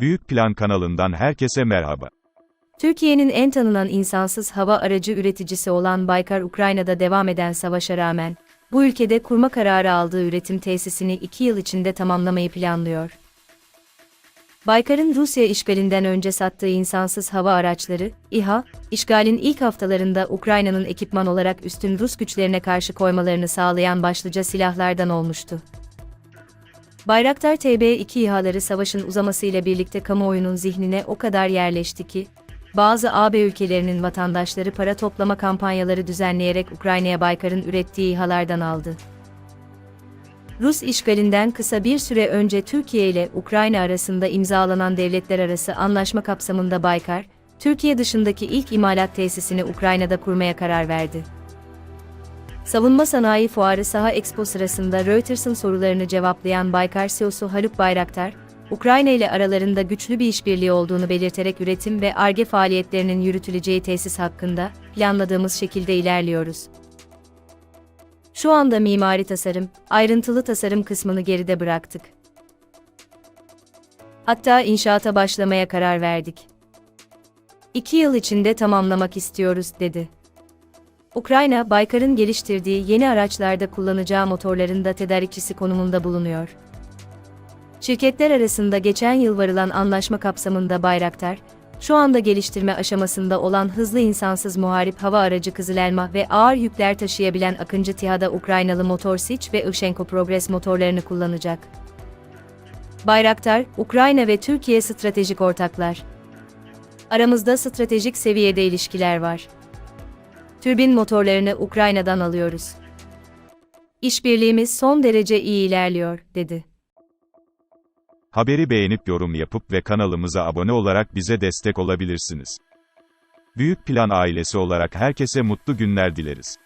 Büyük Plan kanalından herkese merhaba. Türkiye'nin en tanınan insansız hava aracı üreticisi olan Baykar Ukrayna'da devam eden savaşa rağmen, bu ülkede kurma kararı aldığı üretim tesisini iki yıl içinde tamamlamayı planlıyor. Baykar'ın Rusya işgalinden önce sattığı insansız hava araçları, İHA, işgalin ilk haftalarında Ukrayna'nın ekipman olarak üstün Rus güçlerine karşı koymalarını sağlayan başlıca silahlardan olmuştu. Bayraktar TB2 İHA'ları savaşın uzamasıyla birlikte kamuoyunun zihnine o kadar yerleşti ki, bazı AB ülkelerinin vatandaşları para toplama kampanyaları düzenleyerek Ukrayna'ya Baykar'ın ürettiği İHA'lardan aldı. Rus işgalinden kısa bir süre önce Türkiye ile Ukrayna arasında imzalanan devletler arası anlaşma kapsamında Baykar, Türkiye dışındaki ilk imalat tesisini Ukrayna'da kurmaya karar verdi. Savunma Sanayi Fuarı Saha Expo sırasında Reuters'ın sorularını cevaplayan Baykar CEO'su Haluk Bayraktar, Ukrayna ile aralarında güçlü bir işbirliği olduğunu belirterek üretim ve ARGE faaliyetlerinin yürütüleceği tesis hakkında planladığımız şekilde ilerliyoruz. Şu anda mimari tasarım, ayrıntılı tasarım kısmını geride bıraktık. Hatta inşaata başlamaya karar verdik. İki yıl içinde tamamlamak istiyoruz, dedi. Ukrayna, Baykar'ın geliştirdiği yeni araçlarda kullanacağı motorların da tedarikçisi konumunda bulunuyor. Şirketler arasında geçen yıl varılan anlaşma kapsamında Bayraktar, şu anda geliştirme aşamasında olan hızlı insansız muharip hava aracı Kızıl Elma ve ağır yükler taşıyabilen Akıncı TİHA'da Ukraynalı Motorsiç ve Işenko Progress motorlarını kullanacak. Bayraktar, Ukrayna ve Türkiye stratejik ortaklar. Aramızda stratejik seviyede ilişkiler var. Türbin motorlarını Ukrayna'dan alıyoruz. İşbirliğimiz son derece iyi ilerliyor, dedi. Haberi beğenip yorum yapıp ve kanalımıza abone olarak bize destek olabilirsiniz. Büyük Plan ailesi olarak herkese mutlu günler dileriz.